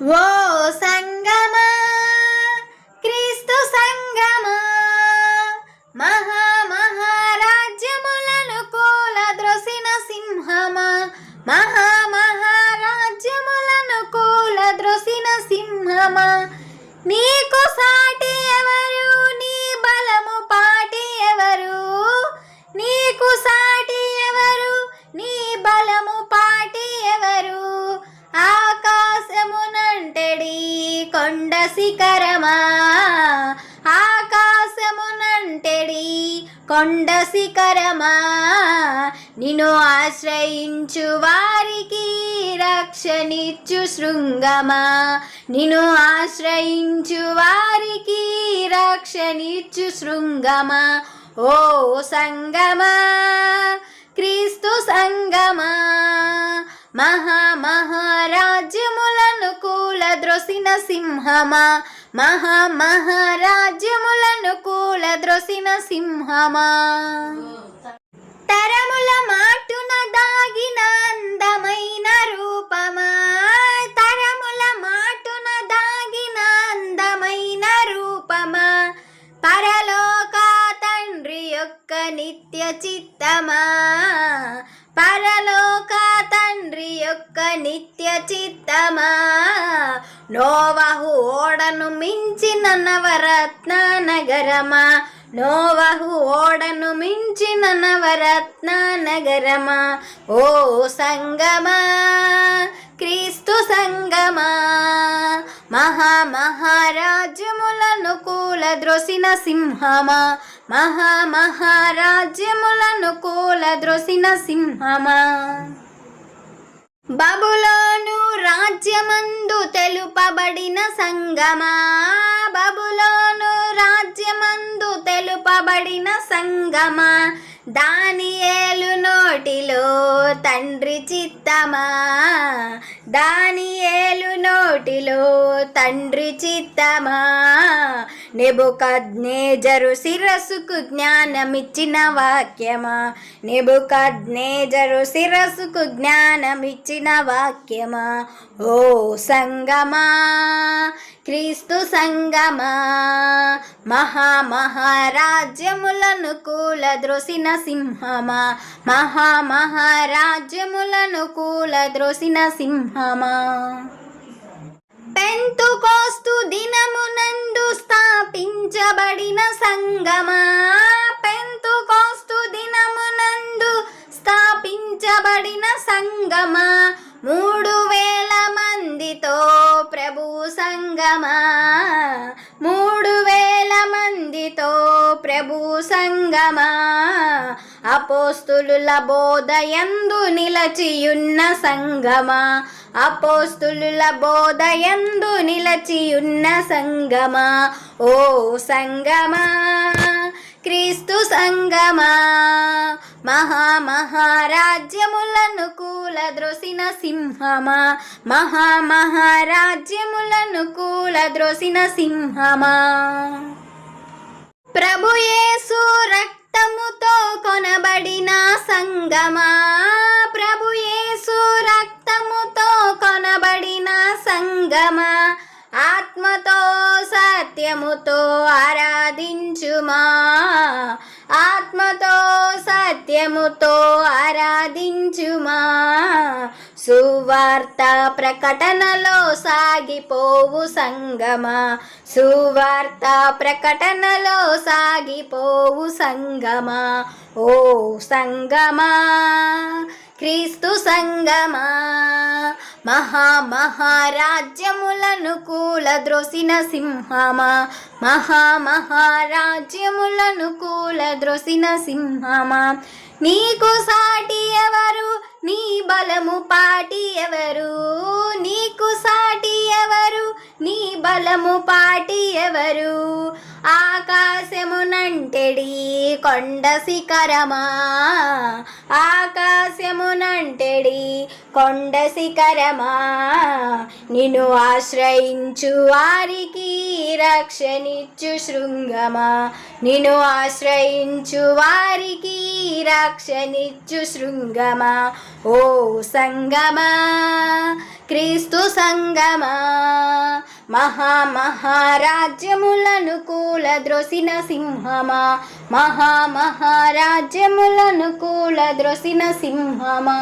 ఓ సంగమా క్రీస్తు సంగమా మహా మహారాజ్యములను కూల ద్రొసిన సింహమా మహా మహారాజ్యములను కూల ద్రొసిన సింహమా నీకు సాటి కొండ శిఖరమా? ఆకాశమునంటెడి కొండ శిఖరమా? నిన్ను ఆశ్రయించు వారికి రక్షనిచ్చు శృంగమా? నిన్ను ఆశ్రయించు వారికి రక్షనిచ్చు శృంగమా? ఓ సంగమా క్రీస్తు సంగమా? మహా ద్రొసిన సింహమా? మహా మహారాజ్యములను కూల ద్రొసిన సింహమా? తరముల మాటున దాగిన అందమైన రూపమా? తరముల మాటున దాగిన అందమైన రూపమా? పరలోక తండ్రి యొక్క నిత్య చిత్తమా? పర నిత్య చిత్తమా నోవహు ఓడను మించిన నవరత్న నగరమా నోవహు ఓడను మించిన నవరత్న నగరమా ఓ సంగమా క్రీస్తు సంగమా? మహామహారాజ్యములను కూల ద్రొసిన సింహమా? మహామహారాజ్యములను కూల ద్రొసిన సింహమా? బబులోను రాజ్యమందు తెలుపబడిన సంగమా? బబులోను రాజ్యమందు తెలుపబడిన సంగమా? దాని ఏలు నోటిలో తండ్రి చిత్తమా? దాని ఏలు నోటిలో తండ్రి చిత్తమా? నెబుకద్నేజరు శిరస్సుకు జ్ఞానమిచ్చిన వాక్యమా? నెబుకద్నేజరు శిరస్సుకు జ్ఞానమిచ్చిన వాక్యమా? ఓ సంగమా క్రీస్తు సంగమా? మహామహారాజ్యములను కూల ద్రోసిన సింహమా? మహా మహారాజ్యములను కూల ద్రోసిన సింహమా? పెంతుకోస్తు సంగమా? మూడు వేల మందితో ప్రభు సంగమా? మూడు వేల మందితో ప్రభు సంగమా? అపోస్తులుల బోధయందు నిలచియున్న సంగమా? అపోస్తులుల బోధయందు నిలచియున్న సంగమా? ఓ సంగమా! క్రీస్తు సంగమా. మహా మహారాజ్యములను కూల ద్రొసిన సింహమా. మహా మహారాజ్యములను కూల ద్రొసిన సింహమా ప్రభుయేసు రక్తముతో కొనబడిన సంగమా. ప్రభుయేసు రక్తముతో కొనబడిన సంగమా. ఆత్మతో సత్యముతో ఆరాధించుమా? ఆత్మతో సత్యముతో ఆరాధించుమా? సువార్త ప్రకటనలో సాగిపోవు సంగమా? సువార్త ప్రకటనలో సాగిపోవు సంగమా? ఓ సంగమా! క్రీస్తు సంగమా. మహా మహారాజ్యములను కూల ద్రొసిన సింహమా. మహా మహారాజ్యములను కూల ద్రొసిన సింహమా. నీకు సాటి ఎవరు? నీ బలము పాటి ఎవరు? నీకు సాటి ఎవరు? నీ బలము పాటి ఎవరు? ఆ వెంటడి కొండ శిఖరమా? ఆకాశమునంటెడి కొండ శిఖరమా? నిన్ను ఆశ్రయించు వారికి రక్షణిచ్చు శృంగమా? నిన్ను ఆశ్రయించు వారికి రక్షణిచ్చు శృంగమా? ఓ సంగమా క్రీస్తు సంగమా? మహామహారాజ్యములను కూల ద్రొసిన సింహమా? మహామహారాజ్యములను కూల ద్రొసిన సింహమా?